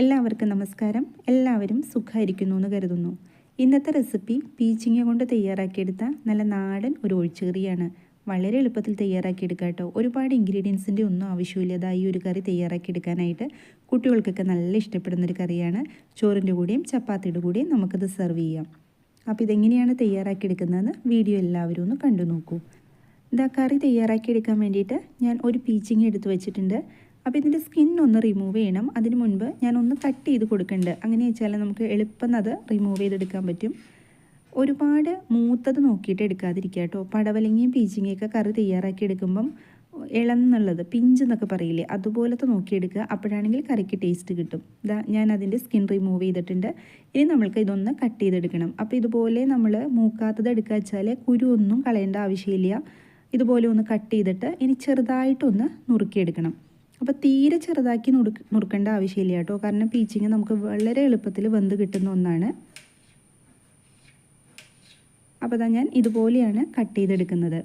എല്ലാവർക്കും നമസ്കാരം. എല്ലാവരും സുഖമായിരിക്കുന്നു എന്ന് കരുതുന്നു. ഇന്നത്തെ റെസിപ്പി പീച്ചിങ്ങ കൊണ്ട് തയ്യാറാക്കിയെടുത്ത നല്ല നാടൻ ഒരു ഒഴിച്ചുകറിയാണ്. വളരെ എളുപ്പത്തിൽ തയ്യാറാക്കിയെടുക്കാം കേട്ടോ. ഒരുപാട് ഇൻഗ്രീഡിയൻസിന്റെ ഒന്നും ആവശ്യമില്ല. അതാ ഈ ഒരു കറി തയ്യാറാക്കിയെടുക്കാനായിട്ട് കുട്ടികൾക്കൊക്കെ നല്ല ഇഷ്ടപ്പെടുന്ന ഒരു കറിയാണ്. ചോറിന്റെ കൂടെയും ചപ്പാത്തിയുടെ കൂടെയും നമുക്കത് സെർവ് ചെയ്യാം. അപ്പോൾ ഇതെങ്ങനെയാണ് തയ്യാറാക്കിയെടുക്കുന്നതെന്ന് വീഡിയോ എല്ലാവരും ഒന്ന് കണ്ടു നോക്കൂ. ഇതാ കറി തയ്യാറാക്കിയെടുക്കാൻ വേണ്ടിയിട്ട് ഞാൻ ഒരു പീച്ചിങ് എടുത്ത് വെച്ചിട്ടുണ്ട്. അപ്പോൾ ഇതിന്റെ സ്കിൻ ഒന്ന് റിമൂവ് ചെയ്യണം. അതിന് മുൻപ് ഞാൻ ഒന്ന് കട്ട് ചെയ്ത് കൊടുക്കുന്നുണ്ട് അങ്ങനെ വെച്ചാൽ നമുക്ക് എളുപ്പം അത് റിമൂവ് ചെയ്തെടുക്കാൻ പറ്റും. ഒരുപാട് മൂത്തത് നോക്കിയിട്ട് എടുക്കാതിരിക്കുക കേട്ടോ. പടവലങ്ങിയും പീച്ചിങ്ങയൊക്കെ കറി തയ്യാറാക്കി എടുക്കുമ്പം ഇളന്നുള്ളത് പിഞ്ച് എന്നൊക്കെ പറയില്ലേ അതുപോലത്തെ നോക്കിയെടുക്കുക. അപ്പോഴാണെങ്കിൽ കറിക്ക് ടേസ്റ്റ് കിട്ടും. ഇതാ ഞാൻ അതിന്റെ സ്കിൻ റിമൂവ് ചെയ്തിട്ടുണ്ട്. ഇനി നമ്മൾക്ക് ഇതൊന്ന് കട്ട് ചെയ്തെടുക്കണം. അപ്പോൾ ഇതുപോലെ നമ്മൾ മൂക്കാത്തത് എടുക്കുക വെച്ചാൽ കുരു ഒന്നും കളയേണ്ട ആവശ്യമില്ല. ഇതുപോലെ ഒന്ന് കട്ട് ചെയ്തിട്ട് ഇനി ചെറുതായിട്ടൊന്ന് നുറുക്കിയെടുക്കണം. അപ്പോൾ തീരെ ചെറുതാക്കി നുറുക്ക് നുറുക്കേണ്ട ആവശ്യമില്ല കേട്ടോ. കാരണം പീച്ചിങ് നമുക്ക് വളരെ എളുപ്പത്തിൽ വെന്ത് കിട്ടുന്ന ഒന്നാണ്. അപ്പോൾ അതാ ഞാൻ ഇതുപോലെയാണ് കട്ട് ചെയ്തെടുക്കുന്നത്.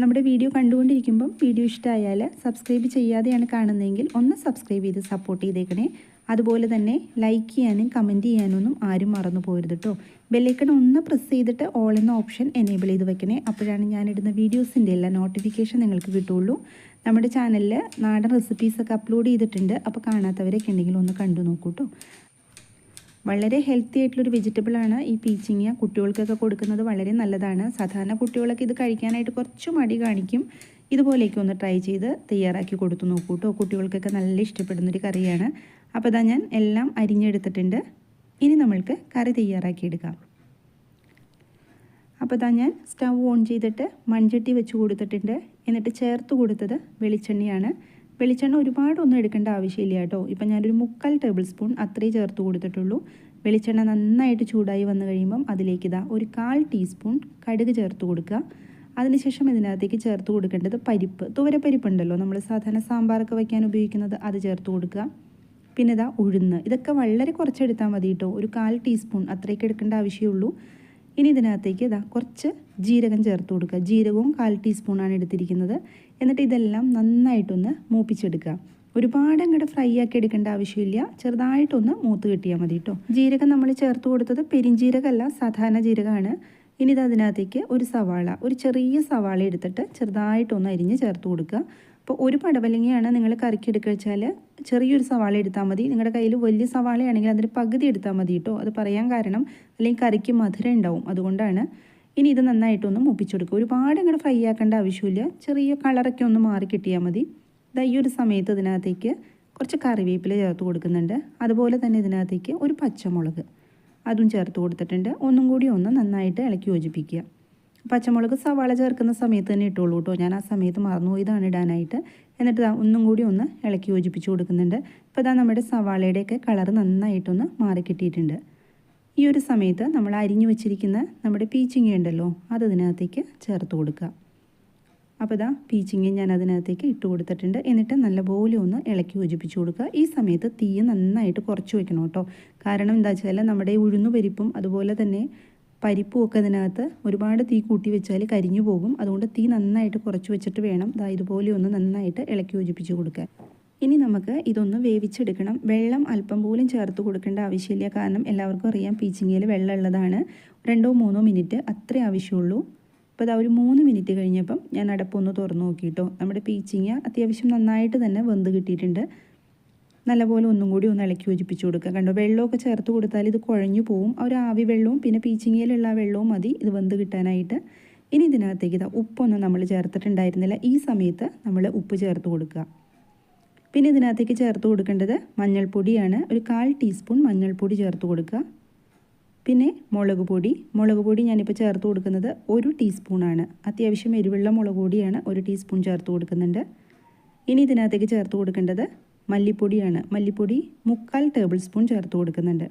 നമ്മുടെ വീഡിയോ കണ്ടുകൊണ്ടിരിക്കുമ്പം വീഡിയോ ഇഷ്ടമായാൽ സബ്സ്ക്രൈബ് ചെയ്യാതെയാണ് കാണുന്നതെങ്കിൽ ഒന്ന് സബ്സ്ക്രൈബ് ചെയ്ത് സപ്പോർട്ട് ചെയ്തേക്കണേ. അതുപോലെ തന്നെ ലൈക്ക് ചെയ്യാനും കമന്റ് ചെയ്യാനൊന്നും ആരും മറന്നു പോരുത് കേട്ടോ. ബെല്ലൈക്കൺ ഒന്ന് പ്രസ് ചെയ്തിട്ട് ഓൾ എന്ന ഓപ്ഷൻ എനേബിൾ ചെയ്ത് വെക്കണേ. അപ്പോഴാണ് ഞാനിടുന്ന വീഡിയോസിന്റെ എല്ലാ നോട്ടിഫിക്കേഷൻ നിങ്ങൾക്ക് കിട്ടുള്ളൂ നമ്മുടെ ചാനലിൽ നാടൻ റെസിപ്പീസൊക്കെ അപ്ലോഡ് ചെയ്തിട്ടുണ്ട്. അപ്പോൾ കാണാത്തവരൊക്കെ ഉണ്ടെങ്കിൽ ഒന്ന് കണ്ടു നോക്കൂട്ടോ. വളരെ ഹെൽത്തി ആയിട്ടുള്ളൊരു വെജിറ്റബിളാണ് ഈ പീച്ചിങ്ങ കുട്ടികൾക്കൊക്കെ കൊടുക്കുന്നത് വളരെ നല്ലതാണ്. സാധാരണ കുട്ടികളൊക്കെ ഇത് കഴിക്കാനായിട്ട് കുറച്ച് മടി കാണിക്കും. ഇതുപോലെയൊക്കെ ഒന്ന് ട്രൈ ചെയ്ത് തയ്യാറാക്കി കൊടുത്തു നോക്കൂട്ടോ. കുട്ടികൾക്കൊക്കെ നല്ല ഇഷ്ടപ്പെടുന്നൊരു കറിയാണ്. അപ്പോൾ ഞാൻ എല്ലാം അരിഞ്ഞെടുത്തിട്ടുണ്ട്. ഇനി നമ്മൾക്ക് കറി തയ്യാറാക്കിയെടുക്കാം അപ്പോൾ ഇതാ ഞാൻ സ്റ്റൗ ഓൺ ചെയ്തിട്ട് മൺചട്ടി വെച്ച് കൊടുത്തിട്ടുണ്ട്. എന്നിട്ട് ചേർത്ത് കൊടുത്തത് വെളിച്ചെണ്ണയാണ്. വെളിച്ചെണ്ണ ഒരുപാടൊന്നും എടുക്കേണ്ട ആവശ്യമില്ല കേട്ടോ. ഇപ്പം ഞാനൊരു മുക്കാൽ ടേബിൾ സ്പൂൺ അത്രയും ചേർത്ത് കൊടുത്തിട്ടുള്ളൂ. വെളിച്ചെണ്ണ നന്നായിട്ട് ചൂടായി വന്നു കഴിയുമ്പം അതിലേക്ക് ഇതാ ഒരു കാൽ ടീസ്പൂൺ കടുക് ചേർത്ത് കൊടുക്കുക. അതിനുശേഷം ഇതിനകത്തേക്ക് ചേർത്ത് കൊടുക്കേണ്ടത് പരിപ്പ്. തുവരപ്പരിപ്പ് ഉണ്ടല്ലോ നമ്മൾ സാധാരണ സാമ്പാറൊക്കെ വയ്ക്കാൻ ഉപയോഗിക്കുന്നത് അത് ചേർത്ത് കൊടുക്കുക. പിന്നെ ഇതാ ഉഴുന്ന്. ഇതൊക്കെ വളരെ കുറച്ചെടുത്താൽ മതി കേട്ടോ. ഒരു കാൽ ടീസ്പൂൺ അത്രയ്ക്ക് എടുക്കേണ്ട ആവശ്യമുള്ളൂ. ഇനി ഇതിനകത്തേക്ക് ഇതാ കുറച്ച് ജീരകം ചേർത്ത് കൊടുക്കുക. ജീരകവും കാൽ ടീസ്പൂണാണ് എടുത്തിരിക്കുന്നത്. എന്നിട്ട് ഇതെല്ലാം നന്നായിട്ടൊന്ന് മൂപ്പിച്ചെടുക്കുക. ഒരുപാട് അങ്ങോട്ട് ഫ്രൈ ആക്കി എടുക്കേണ്ട ആവശ്യമില്ല. ചെറുതായിട്ടൊന്ന് മൂത്ത് കിട്ടിയാൽ മതി കേട്ടോ ജീരകം നമ്മൾ ചേർത്ത് കൊടുത്തത് പെരിഞ്ജീരകമല്ല സാധാരണ ജീരകമാണ്. ഇനി ഇത് അതിനകത്തേക്ക് ഒരു സവാള ഒരു ചെറിയ സവാള എടുത്തിട്ട് ചെറുതായിട്ടൊന്ന് അരിഞ്ഞ് ചേർത്ത് കൊടുക്കുക. അപ്പോൾ ഒരു പടവലങ്ങയാണ് നിങ്ങൾ കറിക്ക് എടുക്കുക വെച്ചാൽ ചെറിയൊരു സവാള എടുത്താൽ മതി. നിങ്ങളുടെ കയ്യിൽ വലിയ സവാളയാണെങ്കിൽ അതിന്റെ പകുതി എടുത്താൽ മതി കേട്ടോ. അത് പറയാൻ കാരണം അല്ലെങ്കിൽ കറിക്ക് മധുരം ഉണ്ടാവും. അതുകൊണ്ടാണ് ഇനി ഇത് നന്നായിട്ടൊന്ന് മുപ്പിച്ചെടുക്കുക ഒരുപാട് അങ്ങോട്ട് ഫ്രൈ ആക്കേണ്ട ആവശ്യമില്ല. ചെറിയ കളറൊക്കെ ഒന്ന് മാറി കിട്ടിയാൽ മതി. ഇതാ ഈ ഒരു സമയത്ത് ഇതിനകത്തേക്ക് കുറച്ച് കറിവേപ്പില ചേർത്ത് കൊടുക്കുന്നുണ്ട്. അതുപോലെ തന്നെ ഇതിനകത്തേക്ക് ഒരു പച്ചമുളക്. അതും ചേർത്ത് കൊടുത്തിട്ടുണ്ട്. ഒന്നും കൂടി ഒന്ന് നന്നായിട്ട് ഇളക്കി യോജിപ്പിക്കുക. പച്ചമുളക് സവാള ചേർക്കുന്ന സമയത്ത് തന്നെ ഇട്ടുള്ളൂ കേട്ടോ. ഞാൻ ആ സമയത്ത് മറന്നുപോയതാണ് ഇടാനായിട്ട്. എന്നിട്ട് ഒന്നും കൂടി ഒന്ന് ഇളക്കി യോജിപ്പിച്ച് കൊടുക്കുന്നുണ്ട്. ഇപ്പോൾ ഇതാ നമ്മുടെ സവാളയുടെയൊക്കെ കളർ നന്നായിട്ടൊന്ന് മാറി കിട്ടിയിട്ടുണ്ട്. ഈ ഒരു സമയത്ത് നമ്മൾ അരിഞ്ഞു വെച്ചിരിക്കുന്ന നമ്മുടെ പീച്ചിങ്ങ ഉണ്ടല്ലോ അത് ഇതിനകത്തേക്ക് ചേർത്ത് കൊടുക്കുക. അപ്പോൾ ഇതാ പീച്ചിങ്ങ ഞാൻ അതിനകത്തേക്ക് ഇട്ട് കൊടുത്തിട്ടുണ്ട്. എന്നിട്ട് നല്ല നല്ലപോലെ ഒന്ന് ഇളക്കി യോജിപ്പിച്ച് കൊടുക്കുക. ഈ സമയത്ത് തീ നന്നായിട്ട് കുറച്ച് വെക്കണം കേട്ടോ. കാരണം എന്താ വെച്ചാൽ നമ്മുടെ ഉഴുന്നു പരിപ്പും അതുപോലെ തന്നെ പരിപ്പും ഒക്കെ അതിനകത്ത് ഒരുപാട് തീ കൂട്ടി വെച്ചാൽ കരിഞ്ഞു പോകും. അതുകൊണ്ട് തീ നന്നായിട്ട് കുറച്ച് വെച്ചിട്ട് വേണം ഇതാ ഇതുപോലെ ഒന്ന് നന്നായിട്ട് ഇളക്കി യോജിപ്പിച്ച് കൊടുക്കുക ഇനി നമുക്ക് ഇതൊന്ന് വേവിച്ചെടുക്കണം. വെള്ളം അല്പം പോലും ചേർത്ത് കൊടുക്കേണ്ട ആവശ്യമില്ല. കാരണം എല്ലാവർക്കും അറിയാം പീച്ചിങ്ങയിൽ വെള്ളം ഉള്ളതാണ്. രണ്ടോ മൂന്നോ മിനിറ്റ് അത്രേ ആവശ്യമുള്ളൂ. അപ്പോൾ അത് ഒരു മൂന്ന് മിനിറ്റ് കഴിഞ്ഞപ്പം ഞാൻ അടപ്പൊന്ന് തുറന്നു നോക്കിയിട്ടോ നമ്മുടെ പീച്ചിങ്ങ അത്യാവശ്യം നന്നായിട്ട് തന്നെ വെന്ത് കിട്ടിയിട്ടുണ്ട്. നല്ലപോലെ ഒന്നും കൂടി ഒന്ന് ഇളക്കി യോജിപ്പിച്ച് കൊടുക്കുക കണ്ടോ വെള്ളമൊക്കെ ചേർത്ത് കൊടുത്താൽ ഇത് കുഴഞ്ഞു പോവും. ആ ഒരു ആവി വെള്ളവും പിന്നെ പീച്ചിങ്ങയിലുള്ള വെള്ളവും മതി ഇത് വെന്ത് കിട്ടാനായിട്ട്. ഇനി ഇതിനകത്തേക്ക് ഇതാ ഉപ്പൊന്നും നമ്മൾ ചേർത്തിട്ടുണ്ടായിരുന്നില്ല. ഈ സമയത്ത് നമ്മൾ ഉപ്പ് ചേർത്ത് കൊടുക്കുക. പിന്നെ ഇതിനകത്തേക്ക് ചേർത്ത് കൊടുക്കേണ്ടത് മഞ്ഞൾപ്പൊടിയാണ്. ഒരു കാൽ ടീസ്പൂൺ മഞ്ഞൾപ്പൊടി ചേർത്ത് കൊടുക്കുക. പിന്നെ മുളക് പൊടി. മുളക് പൊടി ഞാനിപ്പോൾ ചേർത്ത് കൊടുക്കുന്നത് ഒരു ടീസ്പൂണാണ്. അത്യാവശ്യം എരിവുള്ള മുളക് പൊടിയാണ് ഒരു ടീസ്പൂൺ ചേർത്ത് കൊടുക്കുന്നുണ്ട്. ഇനി ഇതിനകത്തേക്ക് ചേർത്ത് കൊടുക്കേണ്ടത് മല്ലിപ്പൊടിയാണ്. മല്ലിപ്പൊടി മുക്കാൽ ടേബിൾ സ്പൂൺ ചേർത്ത് കൊടുക്കുന്നുണ്ട്.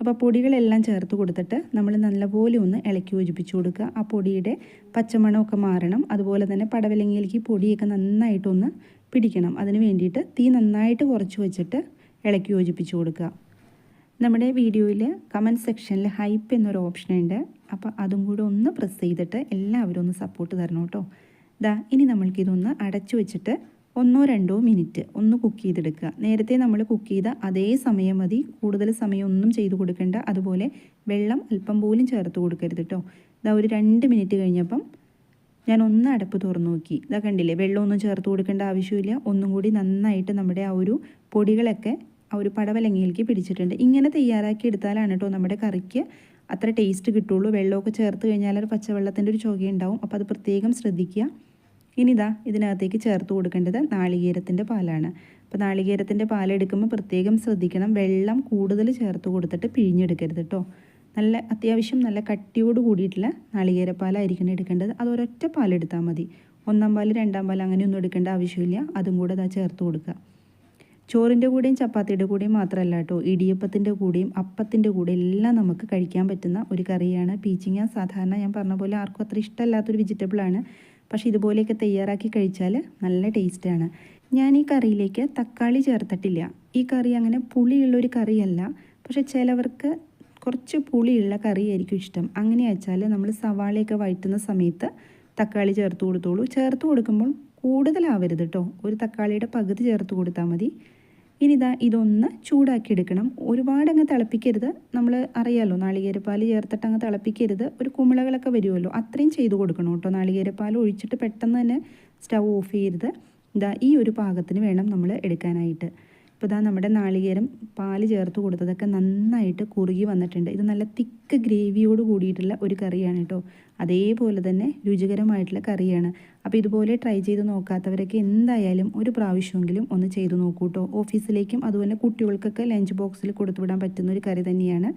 അപ്പോൾ പൊടികളെല്ലാം ചേർത്ത് കൊടുത്തിട്ട് നമ്മൾ നല്ലപോലെ ഒന്ന് ഇളക്കി യോജിപ്പിച്ച് കൊടുക്കുക. ആ പൊടിയുടെ പച്ചമണമൊക്കെ മാറണം. അതുപോലെ തന്നെ പടവലങ്ങിയിലേക്ക് പൊടിയൊക്കെ നന്നായിട്ടൊന്ന് പിടിക്കണം. അതിന് വേണ്ടിയിട്ട് തീ നന്നായിട്ട് കുറച്ച് വെച്ചിട്ട് ഇളക്കി യോജിപ്പിച്ച് കൊടുക്കുക. നമ്മുടെ വീഡിയോയിൽ കമന്റ് സെക്ഷനിൽ ഹൈപ്പ് എന്നൊരു ഓപ്ഷൻ ഉണ്ട്. അപ്പോൾ അതും കൂടെ ഒന്ന് പ്രസ് ചെയ്തിട്ട് എല്ലാവരും ഒന്ന് സപ്പോർട്ട് തരണം കേട്ടോ. ദാ ഇനി നമ്മൾക്കിതൊന്ന് അടച്ചു വെച്ചിട്ട് ഒന്നോ രണ്ടോ മിനിറ്റ് ഒന്ന് കുക്ക് ചെയ്തെടുക്കുക. നേരത്തെ നമ്മൾ കുക്ക് ചെയ്ത അതേ സമയം മതി. കൂടുതൽ സമയം ഒന്നും ചെയ്ത് കൊടുക്കേണ്ട. അതുപോലെ വെള്ളം അല്പം പോലും ചേർത്ത് കൊടുക്കരുത് കേട്ടോ. ഇതാ ഒരു രണ്ട് മിനിറ്റ് കഴിഞ്ഞപ്പം ഞാൻ ഒന്ന് അടപ്പ് തുറന്നു നോക്കി. ഇതാ കണ്ടില്ലേ വെള്ളമൊന്നും ചേർത്ത് കൊടുക്കേണ്ട ആവശ്യമില്ല. ഒന്നും കൂടി നന്നായിട്ട് നമ്മുടെ ആ ഒരു പൊടികളൊക്കെ ഒരു പടവലങ്ങയിലേക്ക് പിടിച്ചിട്ടുണ്ട്. ഇങ്ങനെ തയ്യാറാക്കി എടുത്താലാണ് കേട്ടോ നമ്മുടെ കറിക്ക് അത്ര ടേസ്റ്റ് കിട്ടുള്ളൂ. വെള്ളമൊക്കെ ചേർത്ത് കഴിഞ്ഞാൽ ഒരു പച്ചവെള്ളത്തിന്റെ ഒരു ചുകയുണ്ടാവും. അപ്പോൾ അത് പ്രത്യേകം ശ്രദ്ധിക്കുക. ഇനി ഇതാ ഇതിനകത്തേക്ക് ചേർത്ത് കൊടുക്കേണ്ടത് നാളികേരത്തിന്റെ പാലാണ്. അപ്പോൾ നാളികേരത്തിന്റെ പാലെടുക്കുമ്പോൾ പ്രത്യേകം ശ്രദ്ധിക്കണം. വെള്ളം കൂടുതൽ ചേർത്ത് കൊടുത്തിട്ട് പിഴിഞ്ഞെടുക്കരുത് കേട്ടോ നല്ല അത്യാവശ്യം നല്ല കട്ടിയോട് കൂടിയിട്ടുള്ള നാളികേരപ്പാലായിരിക്കണം എടുക്കേണ്ടത്. അത് ഒരൊറ്റ പാലെടുത്താൽ മതി. ഒന്നാം പാൽ രണ്ടാം പാൽ അങ്ങനെയൊന്നും എടുക്കേണ്ട ആവശ്യമില്ല. അതും കൂടെ അതാ ചേർത്ത് കൊടുക്കുക. ചോറിന്റെ കൂടെയും ചപ്പാത്തിയുടെ കൂടെയും മാത്രമല്ല കേട്ടോ ഇടിയപ്പത്തിന്റെ കൂടെയും അപ്പത്തിന്റെ കൂടെ എല്ലാം നമുക്ക് കഴിക്കാൻ പറ്റുന്ന ഒരു കറിയാണ്. പീച്ചിങ്ങ സാധാരണ ഞാൻ പറഞ്ഞ പോലെ ആർക്കും അത്ര ഇഷ്ടമല്ലാത്തൊരു വെജിറ്റബിളാണ് പക്ഷേ ഇതുപോലെയൊക്കെ തയ്യാറാക്കി കഴിച്ചാൽ നല്ല ടേസ്റ്റാണ് ഞാൻ ഈ കറിയിലേക്ക് തക്കാളി ചേർത്തിട്ടില്ല. ഈ കറി അങ്ങനെ പുളിയുള്ളൊരു കറിയല്ല. പക്ഷേ ചിലവർക്ക് കുറച്ച് പുളിയുള്ള കറിയായിരിക്കും ഇഷ്ടം. അങ്ങനെ വെച്ചാൽ നമ്മൾ സവാളയൊക്കെ വഴറ്റുന്ന സമയത്ത് തക്കാളി ചേർത്ത് കൊടുത്തോളൂ. ചേർത്ത് കൊടുക്കുമ്പോൾ കൂടുതലാവരുത് കേട്ടോ. ഒരു തക്കാളിയുടെ പകുതി ചേർത്ത് കൊടുത്താൽ മതി. ഇനി ഇതാ ഇതൊന്ന് ചൂടാക്കി എടുക്കണം ഒരുപാട് അങ്ങ് തിളപ്പിക്കരുത്. നമ്മൾ അറിയാലോ നാളികേരപ്പാൽ ചേർത്തിട്ട് അങ്ങ് തിളപ്പിക്കരുത്. ഒരു കുമിളകളൊക്കെ വരുമല്ലോ അത്രയും ചെയ്ത് കൊടുക്കണം കേട്ടോ. നാളികേരപ്പാൽ ഒഴിച്ചിട്ട് പെട്ടെന്ന് തന്നെ സ്റ്റൗ ഓഫ് ചെയ്യരുത്. ഇതാ ഈ ഒരു പാകത്തിന് വേണം നമ്മൾ എടുക്കാനായിട്ട്. ഇപ്പോൾ ഇതാ നമ്മുടെ നാളികേരം പാൽ ചേർത്ത് കൊടുത്തതൊക്കെ നന്നായിട്ട് കുറുകി വന്നിട്ടുണ്ട്. ഇത് നല്ല തിക്ക് ഗ്രേവിയോട് കൂടിയിട്ടുള്ള ഒരു കറിയാണ് കേട്ടോ. അതേപോലെ തന്നെ രുചികരമായിട്ടുള്ള കറിയാണ്. അപ്പോൾ ഇതുപോലെ ട്രൈ ചെയ്ത് നോക്കാത്തവരൊക്കെ എന്തായാലും ഒരു പ്രാവശ്യമെങ്കിലും ഒന്ന് ചെയ്ത് നോക്കൂ കേട്ടോ. ഓഫീസിലേക്കും അതുപോലെ കുട്ടികൾക്കൊക്കെ ലഞ്ച് ബോക്സിൽ കൊടുത്തുവിടാൻ പറ്റുന്ന ഒരു കറി തന്നെയാണ്.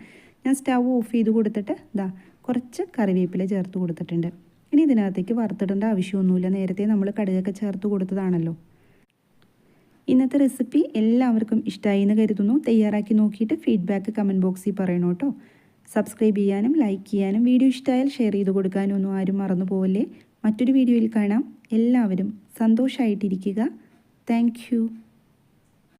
ഞാൻ സ്റ്റവ് ഓഫ് ചെയ്ത് കൊടുത്തിട്ട് ഇതാ കുറച്ച് കറിവേപ്പില ചേർത്ത് കൊടുത്തിട്ടുണ്ട്. ഇനി ഇതിനകത്തേക്ക് വറുത്തിടേണ്ട ആവശ്യമൊന്നുമില്ല. നേരത്തെ നമ്മൾ കടുകൊക്കെ ചേർത്ത് കൊടുത്തതാണല്ലോ. ഇന്നത്തെ റെസിപ്പി എല്ലാവർക്കും ഇഷ്ടമായി എന്ന് കരുതുന്നു. തയ്യാറാക്കി നോക്കിയിട്ട് ഫീഡ്ബാക്ക് കമന്റ് ബോക്സിൽ പറയണം കേട്ടോ സബ്സ്ക്രൈബ് ചെയ്യാനും ലൈക്ക് ചെയ്യാനും വീഡിയോ ഇഷ്ടമായാൽ ഷെയർ ചെയ്ത് കൊടുക്കാനും ഒന്നും ആരും മറന്നു പോവല്ലേ. മറ്റൊരു വീഡിയോയിൽ കാണാം. എല്ലാവരും സന്തോഷമായിട്ടിരിക്കുക താങ്ക്